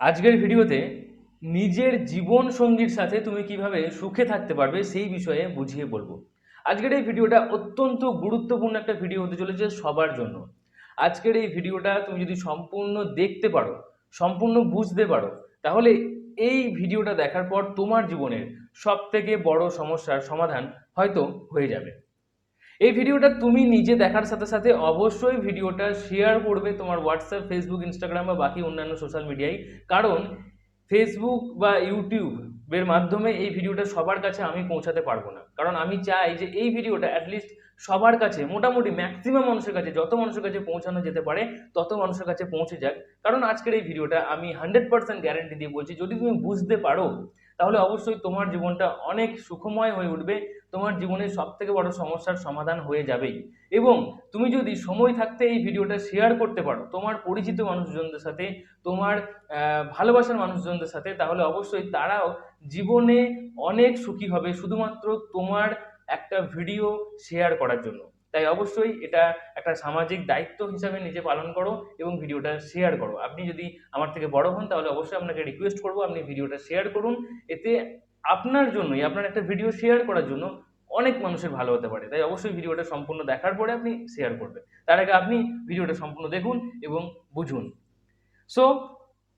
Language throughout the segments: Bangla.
আজকের ভিডিওতে নিজের জীবন সঙ্গীর সাথে তুমি কীভাবে সুখে থাকতে পারবে সেই বিষয়ে বুঝিয়ে বলব। আজকের এই ভিডিওটা অত্যন্ত গুরুত্বপূর্ণ একটা ভিডিও হতে চলেছে সবার জন্য। আজকের এই ভিডিওটা তুমি যদি সম্পূর্ণ দেখতে পারো, সম্পূর্ণ বুঝতে পারো, তাহলে এই ভিডিওটা দেখার পর তোমার জীবনের সব থেকে বড় সমস্যার সমাধান হয়তো হয়ে যাবে। এই ভিডিওটা তুমি নিজে দেখার সাথে সাথে অবশ্যই ভিডিওটা শেয়ার করবে তোমার হোয়াটসঅ্যাপ ফেসবুক ইনস্টাগ্রাম বা বাকি অন্যান্য সোশ্যাল মিডিয়ায় কারণ ফেসবুক বা ইউটিউবের মাধ্যমে এই ভিডিওটা সবার কাছে আমি পৌঁছাতে পারব না। কারণ আমি চাই যে এই ভিডিওটা অ্যাটলিস্ট সবার কাছে, মোটামুটি ম্যাক্সিমাম মানুষের কাছে, যত মানুষের কাছে পৌঁছানো যেতে পারে, তত মানুষের কাছে পৌঁছে যাক। কারণ আজকের এই ভিডিওটা আমি হান্ড্রেড পার্সেন্ট গ্যারেন্টি দিয়ে বলছি, যদি তুমি বুঝতে পারো তাহলে অবশ্যই তোমার জীবনটা অনেক সুখময় হয়ে উঠবে, তোমার জীবনের সব থেকে বড় সমস্যার সমাধান হয়ে যাবেই। এবং তুমি যদি সময় থাকতে এই ভিডিওটা শেয়ার করতে পারো, তোমার পরিচিত মানুষজনদের সাথে, তোমার ভালোবাসার মানুষজনদের সাথে, তাহলে অবশ্যই তারাও জীবনে অনেক সুখী হবে, শুধুমাত্র তোমার একটা ভিডিও শেয়ার করার জন্য। তাই অবশ্যই এটা একটা সামাজিক দায়িত্ব হিসাবে নিজে পালন করো এবং ভিডিওটা শেয়ার করো। আপনি যদি আমার থেকে বড় হন, তাহলে অবশ্যই আপনাকে রিকোয়েস্ট করব আপনি ভিডিওটা শেয়ার করুন। এতে আপনার জন্যই, আপনার একটা ভিডিও শেয়ার করার জন্য অনেক মানুষের ভালো হতে পারে। তাই অবশ্যই ভিডিওটা সম্পূর্ণ দেখার পরে আপনি শেয়ার করবেন। তার আগে আপনি ভিডিওটা সম্পূর্ণ দেখুন এবং বুঝুন। সো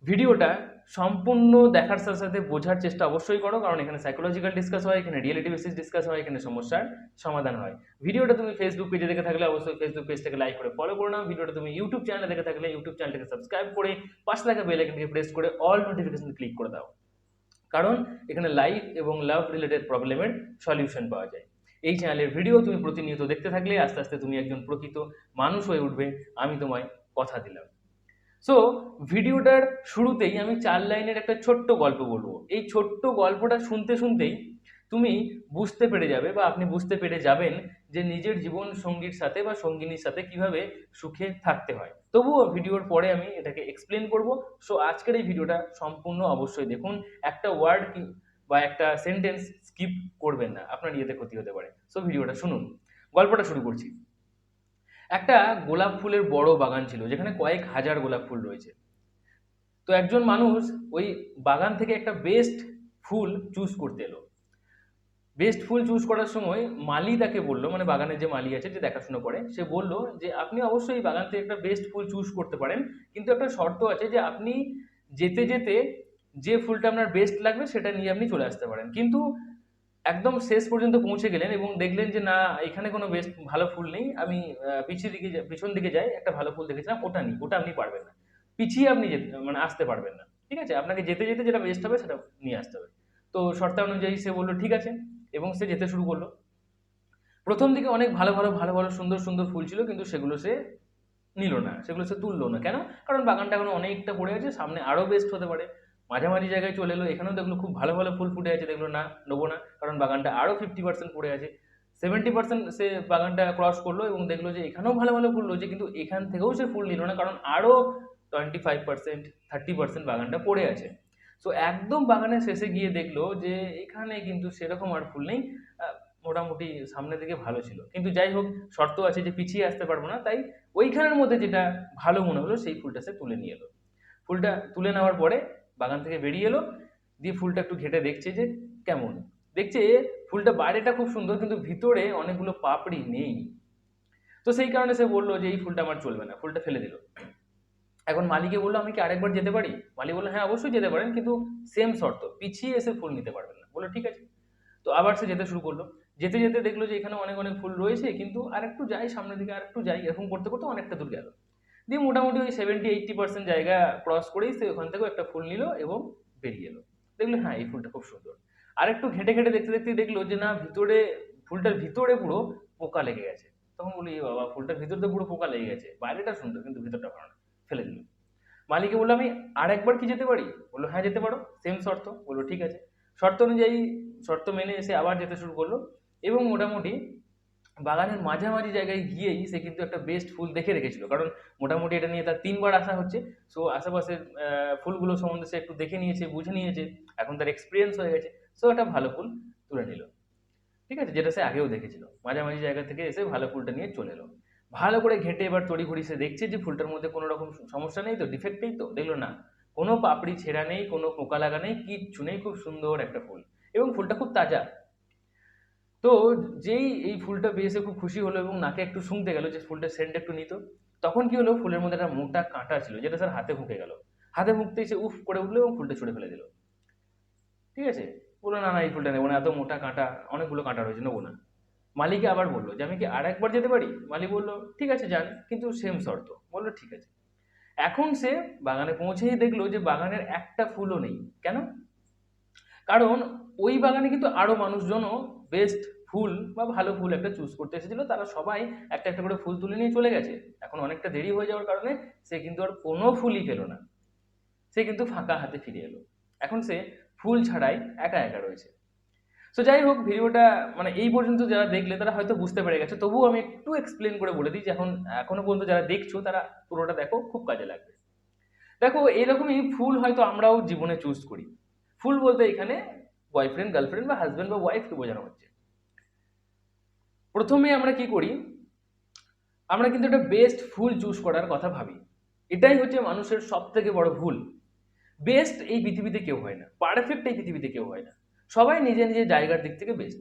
ভিডিওটা সম্পূর্ণ দেখার সাথে সাথে বোঝার চেষ্টা অবশ্যই করো, কারণ এখানে সাইকোলজিক্যাল ডিসকাস হয়, এখানে রিয়েলিটি বেসিস ডিসকাস হয়, এখানে সমস্যার সমাধান হয়। ভিডিওটা তুমি ফেসবুক পেজে দেখে থাকলে অবশ্যই ফেসবুক পেজটাকে লাইক করে ফলো করে নাও ভিডিওটা তুমি ইউটিউব চ্যানেলে দেখে থাকলে ইউটিউব চ্যানেলটাকে সাবস্ক্রাইব করে পাশে থাকা বেল আইকনকে প্রেস করে অল নোটিফিকেশন ক্লিক করে দাও। কারণ এখানে লাইফ এবং লাভ রিলেটেড প্রবলেমের সলিউশন পাওয়া যায়। এই চ্যানেলের ভিডিও তুমি প্রতিনিয়ত দেখতে থাকলে আস্তে আস্তে তুমি একজন প্রকৃত মানুষ হয়ে উঠবে। আমি তোমায় কথা দিলাম। সো ভিডিওটার শুরুতেই আমি চার লাইনের একটা ছোট্ট গল্প বলব। এই ছোট্ট গল্পটা শুনতে শুনতেই তুমি বুঝতে পেরে যাবে বা আপনি বুঝতে পেরে যাবেন যে নিজের জীবন সঙ্গীর সাথে বা সঙ্গিনীর সাথে কীভাবে সুখে থাকতে হয়। তবুও ভিডিওর পরে আমি এটাকে এক্সপ্লেন করব। সো আজকের এই ভিডিওটা সম্পূর্ণ অবশ্যই দেখুন। একটা ওয়ার্ড বা একটা সেন্টেন্স স্কিপ করবেন না। আপনার ইয়েতে ক্ষতি হতে পারে। সো ভিডিওটা শুনুন। গল্পটা শুরু করছি। একটা গোলাপ ফুলের বড় বাগান ছিল, যেখানে কয়েক হাজার গোলাপ ফুল রয়েছে। তো একজন মানুষ ওই বাগান থেকে একটা বেস্ট ফুল চুজ করতে এলো। বেস্ট ফুল চুজ করার সময় মালি তাকে বলল মানে বাগানের যে মালি আছে, যে দেখাশোনা করে, সে বলল যে, আপনি অবশ্যই এই বাগান থেকে একটা বেস্ট ফুল চুজ করতে পারেন, কিন্তু একটা শর্ত আছে যে, আপনি যেতে যেতে যে ফুলটা আপনার বেস্ট লাগবে, সেটা নিয়ে আপনি চলে আসতে পারেন। কিন্তু একদম শেষ পর্যন্ত পৌঁছে গেলেন এবং দেখলেন যে, না, এখানে কোনো বেস্ট ভালো ফুল নেই। আমি পিছিয়ে দিকে পিছন দিকে যাই, একটা ভালো ফুল দেখেছিলাম, ওটা নিই, ওটা আপনি পারবেন না। পিছিয়ে আপনি যেতে মানে আসতে পারবেন না। ঠিক আছে? আপনাকে যেতে যেতে যেটা বেস্ট হবে, সেটা নিয়ে আসতে হবে। তো শর্তানুযায়ী সে বলল, ঠিক আছে। এবং সে যেতে শুরু করল। প্রথম দিকে অনেক ভালো ভালো ভালো ভালো, সুন্দর সুন্দর ফুল ছিল, কিন্তু সেগুলো সে নিল না, সেগুলো সে তুললো না। কেন? কারণ বাগানটা এখন অনেকটা পড়ে আছে, সামনে আরও বেস্ট হতে পারে। মাঝামাঝি জায়গায় চলে এলো, এখানেও দেখল খুব ভালো ভালো ফুল ফুটে আছে, দেখল না, নেব না, কারণ বাগানটা আরও ফিফটি পার্সেন্ট পড়ে আছে। সেভেন্টি পার্সেন্ট সে বাগানটা ক্রস করল এবং দেখল যে এখানেও ভালো ভালো ফুল রয়েছে, কিন্তু এখান থেকেও সে ফুল নিল না, কারণ আরও twenty five percent thirty percent বাগানটা পড়ে আছে। সো একদম বাগানের শেষে গিয়ে দেখল যে এখানে কিন্তু সেরকম আর ফুল নেই মোটামুটি সামনের দিকে ভালো ছিল। কিন্তু যাই হোক, শর্ত আছে যে পিছিয়ে আসতে পারব না, তাই ওইখানের মধ্যে যেটা ভালো মনে হলো, সেই ফুলটা সে তুলে নিয়ে এলো। ফুলটা তুলে নেওয়ার পরে বাগান থেকে বেরিয়ে এলো, দিয়ে ফুলটা একটু ঘেটে দেখছে যে কেমন। দেখছে ফুলটা বাইরেটা খুব সুন্দর, কিন্তু ভিতরে অনেকগুলো পাপড়ি নেই। তো সেই কারণে সে বলল যে, এই ফুলটা আমার চলবে না। ফুলটা ফেলে দিল। এখন মালিকে বলল, আমি কি আরেকবার যেতে পারি? মালিক বলল হ্যাঁ অবশ্যই যেতে পারেন, কিন্তু সেম শর্ত পিছিয়ে এসে ফুল নিতে পারবেন না। বলল, ঠিক আছে। তো আবার সে যেতে শুরু করল। যেতে যেতে দেখল যে এখানে অনেক অনেক ফুল রয়েছে, কিন্তু আর একটু যাই, সামনের দিকে আর একটু যাই, এরকম করতে করতে অনেকটা দূর গেল। দিয়ে মোটামুটি ওই সেভেন্টি এইট্টি পার্সেন্ট জায়গা ক্রস করেই সে ওখান থেকেও একটা ফুল নিল এবং বেরিয়ে এলো। দেখল হ্যাঁ এই ফুলটা খুব সুন্দর। আর একটু ঘেঁটে ঘেঁটে দেখতে দেখতে দেখল যে না, ভিতরে ফুলটার ভিতরে পুরো পোকা লেগে গেছে। তখন বলি, "এ বাবা, ফুলটার ভিতরে তো পুরো পোকা লেগে গেছে। বাইরেটা সুন্দর, কিন্তু ভিতরটা ভালো না। ফেলে দিল। মালিকে বলল আমি আর একবার কি যেতে পারি? বলল হ্যাঁ যেতে পারো। সেম শর্ত। বলল, ঠিক আছে। শর্ত অনুযায়ী, শর্ত মেনে এসে আবার যেতে শুরু করল এবং মোটামুটি বাগানের মাঝামাঝি জায়গায় গিয়েই সে কিন্তু একটা বেস্ট ফুল দেখে রেখেছিল। কারণ মোটামুটি এটা নিয়ে তার তিনবার আসা হচ্ছে। সো আশেপাশের ফুলগুলো সম্বন্ধে সে একটু দেখে নিয়েছে, বুঝে নিয়েছে। এখন তার এক্সপিরিয়েন্স হয়ে গেছে। সো একটা ভালো ফুল তুলে নিল। ঠিক আছে? যেটা সে আগেও দেখেছিল। মাঝামাঝি জায়গা থেকে এসে ভালো ফুলটা নিয়ে চলে এলো। ভালো করে ঘেটে এবার তড়িঘড়ি সে দেখছে যে ফুলটার মধ্যে কোনো রকম সমস্যা নেই তো? ডিফেক্ট নেই তো? দেখল না। কোনো পাপড়ি ছেঁড়া নেই, কোনো পোকা লাগা নেই, কিচ্ছু নেই। খুব সুন্দর একটা ফুল। এবং ফুলটা খুব তাজা। তো যেই এই ফুলটা পেয়েছে খুব খুশি হলো এবং নাকে একটু শুনতে গেল যে ফুলটা সেন্ট একটু নিত, তখন কি হলো ফুলের মধ্যে একটা মোটা কাঁটা ছিল যেটা স্যার হাতে ফুঁকে গেল। হাতে ফুঁকতেই সে উফ করে উঠল এবং ফুলটা ছুঁড়ে ফেলে দিল। ঠিক আছে? বলল, না না, এই ফুলটা নেব না, এত মোটা কাঁটা, অনেকগুলো কাঁটা রয়েছে, নেব না। মালিকে আবার বলল, যে আমি কি আর একবার যেতে পারি? মালিক বলল, ঠিক আছে, যান। কিন্তু সেম শর্ত। বলল, ঠিক আছে। এখন সে বাগানে পৌঁছেই দেখল যে বাগানের একটা ফুলও নেই। কেন? কারণ ওই বাগানে কিন্তু আরও মানুষজনও বেস্ট ফুল বা ভালো ফুল একটা চুজ করতে এসেছিল। তারা সবাই একটা একটা করে ফুল তুলে নিয়ে চলে গেছে। এখন অনেকটা দেরি হয়ে যাওয়ার কারণে সে কিন্তু আর কোনো ফুলই পেল না। সে কিন্তু ফাঁকা হাতে ফিরে এলো। এখন সে ফুল ছাড়াই একা একা রয়েছে। সো যাই হোক, ভিডিওটা মানে এই পর্যন্ত যারা দেখলে তারা হয়তো বুঝতে পেরে গেছে। তবুও আমি একটু এক্সপ্লেন করে বলে দিই যে এখন, এখনও পর্যন্ত যারা দেখছ, তারা পুরোটা দেখো, খুব কাজে লাগবে। দেখো, এরকমই ফুল হয়তো আমরাও জীবনে চুজ করি। ফুল বলতে এখানে বয়ফ্রেন্ড গার্লফ্রেন্ড বা হাজব্যান্ড বা ওয়াইফকে বোঝানো হচ্ছে। প্রথমে আমরা কি করি? আমরা কিন্তু একটা বেস্ট ফুল চুজ করার কথা ভাবি। এটাই হচ্ছে মানুষের সব থেকে বড় ভুল। বেস্ট এই পৃথিবীতে কেউ হয় না। পারফেক্ট এই পৃথিবীতে কেউ হয় না। সবাই নিজের নিজের জায়গার দিক থেকে বেস্ট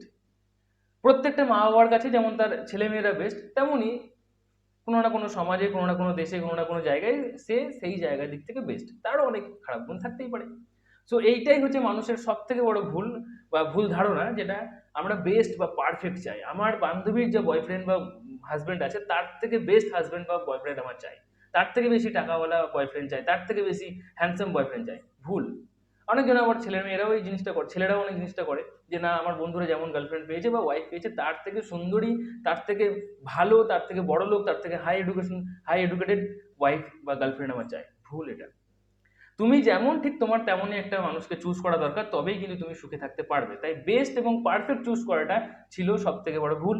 প্রত্যেকটা মা বাবার কাছে যেমন তার ছেলেমেয়েরা বেস্ট তেমনই কোনো না কোনো সমাজে, কোনো না কোনো দেশে, কোনো না কোনো জায়গায় সে সেই জায়গার দিক থেকে বেস্ট তারও অনেক খারাপ গুণ থাকতেই পারে। সো এইটাই হচ্ছে মানুষের সব থেকে বড় ভুল বা ভুল ধারণা, যেটা আমরা বেস্ট বা পারফেক্ট চাই। আমার বান্ধবীর যে বয়ফ্রেন্ড বা হাজব্যান্ড আছে, তার থেকে বেস্ট হাজব্যান্ড বা বয়ফ্রেন্ড আমার চাই। তার থেকে বেশি টাকাওয়ালা বয়ফ্রেন্ড চাই, তার থেকে বেশি হ্যান্ডসাম বয়ফ্রেন্ড চাই। ভুল। অনেকজন আমার ছেলের মেয়েরাও এই জিনিসটা করে, ছেলেরাও অনেক জিনিসটা করে, যে না, আমার বন্ধুরা যেমন গার্লফ্রেন্ড পেয়েছে বা ওয়াইফ পেয়েছে, তার থেকে সুন্দরী, তার থেকে ভালো, তার থেকে বড় লোক তার থেকে high education high educated wife বা গার্লফ্রেন্ড আমার চাই। ভুল এটা। তুমি যেমন ঠিক তোমার তেমনই একটা মানুষকে চুজ করা দরকার, তবেই কিন্তু তুমি সুখে থাকতে পারবে। তাই বেস্ট এবং পারফেক্ট চুজ করাটা ছিল সব থেকে বড় ভুল।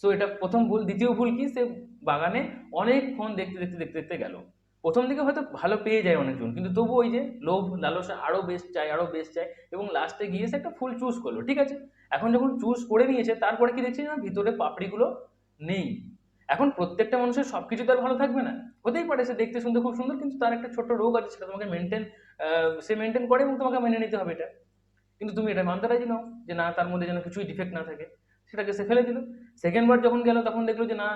সো এটা প্রথম ভুল, দ্বিতীয় ভুল কি? সে বাগানে অনেকক্ষণ দেখতে দেখতে দেখতে দেখতে গেল। প্রথম দিকে হয়তো ভালো পেয়ে যায় অনেকজন, কিন্তু তবু ওই যে লোভ, লালসা আরও বেস্ট চাই আরও বেস্ট চাই এবং লাস্টে গিয়ে সে একটা ফুল চুজ করল, ঠিক আছে? এখন যখন চুজ করে নিয়েছে, তারপরে কি দেখছি না? ভিতরে পাপড়িগুলো নেই। এখন প্রত্যেকটা মানুষের সব কিছু তো আর ভালো থাকবে না। হতেই পারে সে দেখতে শুনতে খুব সুন্দর, কিন্তু তার একটা ছোট্ট রোগ আছে, সেটা তোমাকে মেনটেন সে মেনটেন করে এবং তোমাকে মেনে নিতে হবে এটা। কিন্তু তুমি এটা মানতে রাজি নাও যে না, তার মধ্যে যেন কিছুই ডিফেক্ট না থাকে। সেটাকে সে ফেলে দিল। সেকেন্ড বার যখন গেল, তখন দেখল যে না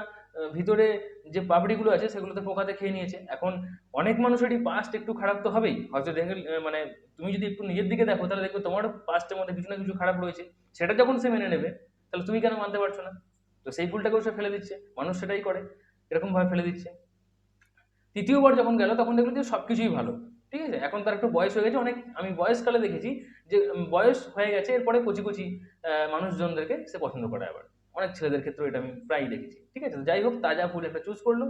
ভিতরে যে পাপড়িগুলো আছে সেগুলোতে পোকাতে খেয়ে নিয়েছে। এখন অনেক মানুষেরই পাস্ট একটু খারাপ তো হবেই। হয়তো দেখে মানে তুমি যদি একটু নিজের দিকে দেখো, তাহলে দেখবে তোমার পাস্টের মধ্যে কিছু না কিছু খারাপ রয়েছে। সেটা যখন সে মেনে নেবে, তাহলে তুমি কেন মানতে পারছ না? তো সেই ভুলটাকেও সে ফেলে দিচ্ছে। মানুষ সেটাই করে, এরকমভাবে ফেলে দিচ্ছে। তৃতীয়বার যখন গেল, তখন দেখল যে সব কিছুই ভালো, ঠিক আছে? এখন তার একটু বয়স হয়ে গেছে, অনেক, আমি বয়সকালে দেখেছি যে বয়স হয়ে গেছে, এরপরে কচি কচি মানুষজনদেরকে সে পছন্দ করে আবার। অনেক ছেলেদের ক্ষেত্রে এটা আমি প্রায়ই দেখেছি, ঠিক আছে? যাই হোক, তাজা ফুল একটা চুজ করল।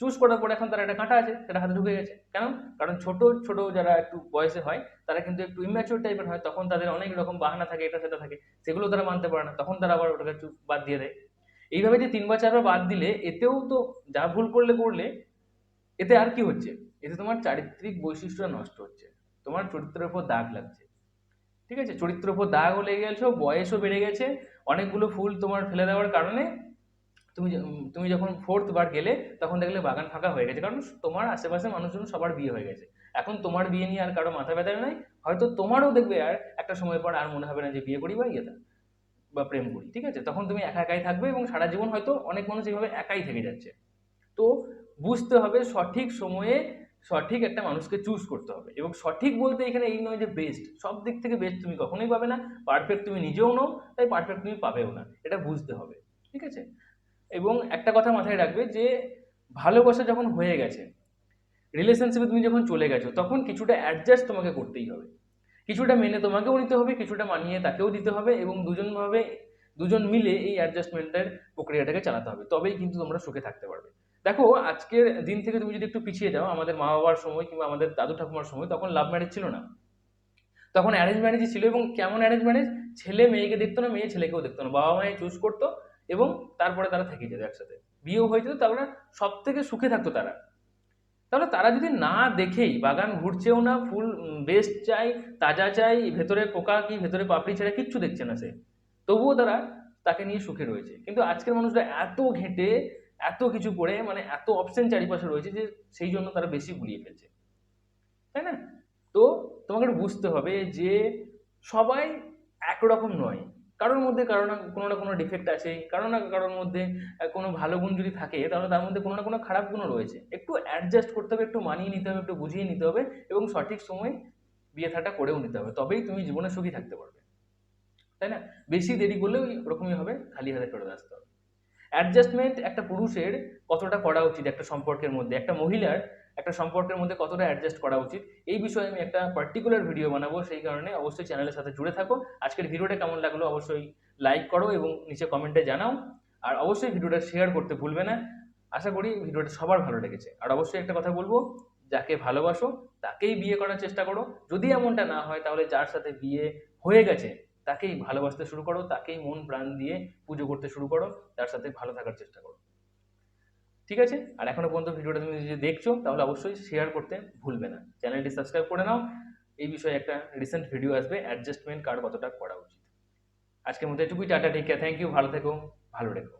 চুজ করার পরে এখন তার একটা কাঁটা আছে, সেটা হাতে ঢুকে গেছে। কেন? কারণ ছোট ছোট যারা একটু বয়সে হয়, তারা কিন্তু একটু ইম্যাচিওর টাইপের হয়, তখন তাদের অনেক রকম বাহানা থাকে, এটা সেটা থাকে, সেগুলো তারা মানতে পারে না। তখন তারা আবার ওটাকে বাদ দিয়ে দেয়। এইভাবে যে তিনবার চারবার বাদ দিলে এতেও তো যা ভুল করলে করলে, এতে আর কি হচ্ছে? এতে তোমার চারিত্রিক বৈশিষ্ট্যটা নষ্ট হচ্ছে। তোমার চরিত্রের উপর দাগ লাগছে। ঠিক আছে? চরিত্রের উপর দাগও লেগে গেছো বয়সও বেড়ে গেছে। অনেকগুলো ফুল তোমার ফেলে দেওয়ার কারণে তুমি তুমি যখন ফোর্থ বার গেলে তখন দেখলে বাগান ফাঁকা হয়ে গেছে। কারণ তোমার আশেপাশে মানুষজন সবার বিয়ে হয়ে গেছে। এখন তোমার বিয়ে নিয়ে আর কারও মাথা ব্যথা নাই। হয়তো তোমারও দেখবে আর একটা সময় পর আর মনে হবে না যে বিয়ে করি বা ইয়েটা। বা প্রেম করি, ঠিক আছে? তখন তুমি একা একাই থাকবে এবং সারা জীবন হয়তো অনেক মানুষ এইভাবে একাই থেকে যাচ্ছে। তো বুঝতে হবে সঠিক সময়ে সঠিক একটা মানুষকে চুজ করতে হবে এবং সঠিক বলতে এখানে এই নয় যে বেস্ট সব দিক থেকে বেস্ট তুমি কখনোই পাবে না পারফেক্ট তুমি নিজেও নও, তাই পারফেক্ট তুমি পাবেও না, এটা বুঝতে হবে, ঠিক আছে? এবং একটা কথা মাথায় রাখবে যে ভালোবাসা যখন হয়ে গেছে রিলেশনশিপে তুমি যখন চলে গেছো, তখন কিছুটা অ্যাডজাস্ট তোমাকে করতেই হবে। কিছুটা মেনে তোমাকেও নিতে হবে, কিছুটা মানিয়ে তাকেও দিতে হবে এবং দুজনভাবে দুজন মিলে এই অ্যাডজাস্টমেন্টের প্রক্রিয়াটাকে চালাতে হবে। তবেই কিন্তু তোমরা সুখে থাকতে পারবে। দেখো, আজকের দিন থেকে তুমি যদি একটু পিছিয়ে যাও, আমাদের মা বাবার সময় কিংবা আমাদের দাদু ঠাকুমার সময়, তখন লাভ ম্যারেজ ছিল না। তখন অ্যারেঞ্জ ম্যারেজই ছিল এবং কেমন অ্যারেঞ্জ ম্যারেজ ছেলে মেয়েকে দেখতো না, মেয়ে ছেলেকেও দেখতো না। বাবা মায়ে চুজ করতো এবং তারপরে তারা থেকে যেত একসাথে। বিয়েও হয়ে যেত, তারপরে সব থেকে সুখে থাকতো তারা। তাহলে তারা যদি না দেখেই বাগান ঘুরছেও না, ফুল বেস্ট চাই, তাজা চাই, ভেতরে পোকা কি, ভেতরে পাপড়ি ছেড়ে কিচ্ছু দেখছে না সে, তবুও তারা তাকে নিয়ে সুখে রয়েছে। কিন্তু আজকের মানুষরা এত ঘেঁটে, এত কিছু করে মানে এত অপশন চারিপাশে রয়েছে যে সেই জন্য তারা বেশি গুলিয়ে ফেলছে। তাই না? তো তোমাকে বুঝতে হবে যে সবাই একরকম নয়। কারোর মধ্যে কারও না কোনো না কোনো ডিফেক্ট আছে, কারও না কারোর মধ্যে কোনো ভালো গুণ যদি থাকে, তাহলে তার মধ্যে কোনো না কোনো খারাপ গুণও রয়েছে। একটু অ্যাডজাস্ট করতে হবে, একটু মানিয়ে নিতে হবে, একটু বুঝিয়ে নিতে হবে এবং সঠিক সময় বিয়ে থাটা করেও নিতে হবে। তবেই তুমি জীবনে সুখী থাকতে পারবে। তাই না? বেশি দেরি করলেও ওরকমই হবে, খালি হাতে ফেরত আসতে হবে। অ্যাডজাস্টমেন্ট একটা পুরুষের কতটা করা উচিত একটা সম্পর্কের মধ্যে? একটা মহিলার একটা সম্পর্কের মধ্যে কতটা অ্যাডজাস্ট করা উচিত। এই বিষয়ে আমি একটা পার্টিকুলার ভিডিও বানাবো, সেই কারণে অবশ্যই চ্যানেলের সাথে জুড়ে থাকো। আজকের ভিডিওটা কেমন লাগল অবশ্যই লাইক করো এবং নিচে কমেন্টে জানাও। আর অবশ্যই ভিডিওটা শেয়ার করতে ভুলবে না। আশা করি ভিডিওটা সবার ভালো লেগেছে। আর অবশ্যই একটা কথা বলব, যাকে ভালোবাসো তাকেই বিয়ে করার চেষ্টা করো। যদি এমনটা না হয়, তাহলে যার সাথে বিয়ে হয়ে গেছে, তাকেই ভালোবাসতে শুরু করো, তাকেই মন প্রাণ দিয়ে পুজো করতে শুরু করো, তার সাথে ভালো থাকার চেষ্টা করো। ঠিক আছে? আর এখনও পর্যন্ত ভিডিওটা তুমি যদি দেখছ, তাহলে অবশ্যই শেয়ার করতে ভুলবে না। চ্যানেলটি সাবস্ক্রাইব করে নাও। এই বিষয়ে একটা রিসেন্ট ভিডিও আসবে অ্যাডজাস্টমেন্ট কার্ড কতটা করা উচিত। আজকের মধ্যে এটুকুই, টাটা কেয়ার থ্যাংক ইউ ভালো থেকো, ভালো রেখো।